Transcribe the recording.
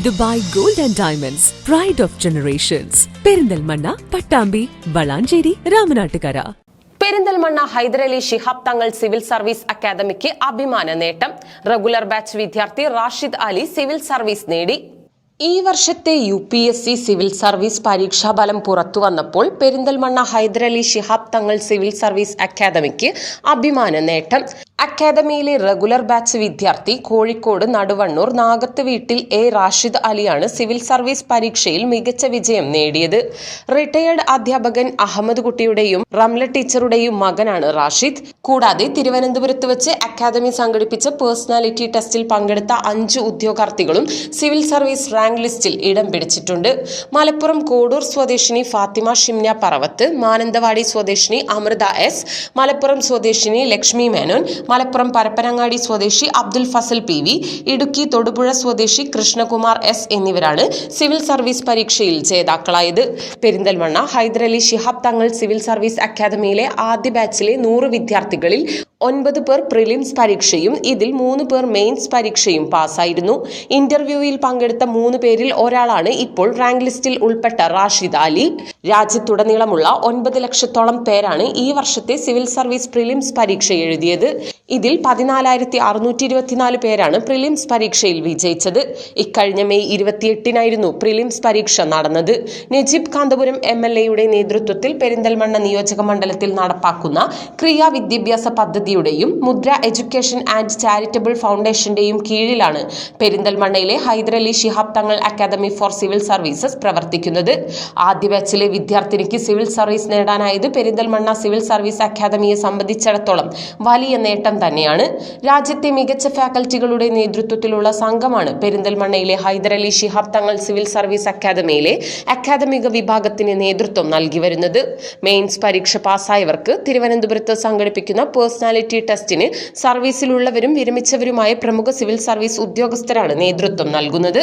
Dubai gold and diamonds pride of generations Perinthalmanna Pattambi Valanchery Ramanattukara. Perinthalmanna Hyderali Shihab Thangal civil service academic അഭിമാന നേട്ടം. Regular batch വിദ്യാർത്ഥി Rashid Ali civil service നേടി. ഈ വർഷത്തെ U P S C civil service പരീക്ഷാഫലം പുറത്തു വന്നപ്പോൾ Perinthalmanna Hyderali Shihab Thangal civil service അക്കാദമിക്ക് അഭിമാന നേട്ടം. അക്കാദമിയിലെ റെഗുലർ ബാച്ച് വിദ്യാർത്ഥി കോഴിക്കോട് നടുവണ്ണൂർ നാഗത്ത് വീട്ടിൽ എ റാഷിദ് അലിയാണ് സിവിൽ സർവീസ് പരീക്ഷയിൽ മികച്ച വിജയം നേടിയത്. റിട്ടയേർഡ് അധ്യാപകൻ അഹമ്മദ് കുട്ടിയുടെയും റംല ടീച്ചറുടെയും മകനാണ് റാഷിദ്. കൂടാതെ തിരുവനന്തപുരത്ത് വെച്ച് അക്കാദമി സംഘടിപ്പിച്ച പേഴ്സണാലിറ്റി ടെസ്റ്റിൽ പങ്കെടുത്ത അഞ്ച് ഉദ്യോഗാർത്ഥികളും സിവിൽ സർവീസ് റാങ്ക് ലിസ്റ്റിൽ ഇടം പിടിച്ചിട്ടുണ്ട്. മലപ്പുറം കോഡൂർ സ്വദേശിനി ഫാത്തിമ ഷിംന പറവത്ത് മാനന്തവാടി സ്വദേശിനി അമൃത എസ് മലപ്പുറം സ്വദേശിനി ലക്ഷ്മി മേനോൻ മലപ്പുറം പരപ്പനങ്ങാടി സ്വദേശി അബ്ദുൽ ഫസൽ പി വി ഇടുക്കി തൊടുപുഴ സ്വദേശി കൃഷ്ണകുമാർ എസ് എന്നിവരാണ് സിവിൽ സർവീസ് പരീക്ഷയിൽ ജേതാക്കളായത്. പെരിന്തൽമണ്ണ ഹൈദരലി ശിഹാബ് തങ്ങൾ സിവിൽ സർവീസ് അക്കാദമിയിലെ ആദ്യ ബാച്ചിലെ നൂറ് വിദ്യാർത്ഥികളിൽ ഒൻപത് പേർ പ്രിലിംസ് പരീക്ഷയും ഇതിൽ മൂന്ന് പേർ മെയിൻസ് പരീക്ഷയും പാസ്സായിരുന്നു. ഇന്റർവ്യൂവിൽ പങ്കെടുത്ത മൂന്ന് പേരിൽ ഒരാളാണ് ഇപ്പോൾ റാങ്ക് ലിസ്റ്റിൽ ഉൾപ്പെട്ട റാഷിദ് അലി. രാജ്യത്തുടനീളമുള്ള ഒൻപത് ലക്ഷത്തോളം പേരാണ് ഈ വർഷത്തെ സിവിൽ സർവീസ് പ്രിലിംസ് പരീക്ഷ എഴുതിയത്. ഇതിൽ പതിനാലായിരത്തി അറുന്നൂറ്റി ഇരുപത്തിനാല് പേരാണ് പ്രിലിംസ് പരീക്ഷയിൽ വിജയിച്ചത്. ഇക്കഴിഞ്ഞ മെയ് ഇരുപത്തിയെട്ടിനായിരുന്നു പ്രിലിംസ് പരീക്ഷ നടന്നത്. നജീബ് കാന്തപുരം എം എൽ എയുടെ നേതൃത്വത്തിൽ പെരിന്തൽമണ്ണ നിയോജക മണ്ഡലത്തിൽ നടപ്പാക്കുന്ന ക്രിയാ വിദ്യാഭ്യാസ പദ്ധതിയുടെയും മുദ്ര എഡ്യൂക്കേഷൻ ആൻഡ് ചാരിറ്റബിൾ ഫൗണ്ടേഷന്റെയും കീഴിലാണ് പെരിന്തൽമണ്ണയിലെ Hyderali Shihab Thangal academy for civil services പ്രവർത്തിക്കുന്നത്. ആദ്യ ബാച്ചിലെ വിദ്യാർത്ഥിനിക്ക് സിവിൽ സർവീസ് നേടാനായത് പെരിന്തൽമണ്ണ സിവിൽ സർവീസ് അക്കാദമിയെ സംബന്ധിച്ചിടത്തോളം വലിയ നേട്ടം തന്നെയാണ്. രാജ്യത്തെ മികച്ച ഫാക്കൽറ്റികളുടെ നേതൃത്വത്തിലുള്ള സംഘമാണ് പെരിന്തൽമണ്ണയിലെ ഹൈദരലി ശിഹാബ് തങ്ങൾ സിവിൽ സർവീസ് അക്കാദമിയിലെ അക്കാദമിക വിഭാഗത്തിന് നേതൃത്വം നൽകി വരുന്നത്. മെയിൻസ് പരീക്ഷ പാസ്സായവർക്ക് തിരുവനന്തപുരത്ത് സംഘടിപ്പിക്കുന്ന പേഴ്സണാലിറ്റി ടെസ്റ്റിന് സർവീസിലുള്ളവരും വിരമിച്ചവരുമായ പ്രമുഖ സിവിൽ സർവീസ് ഉദ്യോഗസ്ഥരാണ് നേതൃത്വം നൽകുന്നത്.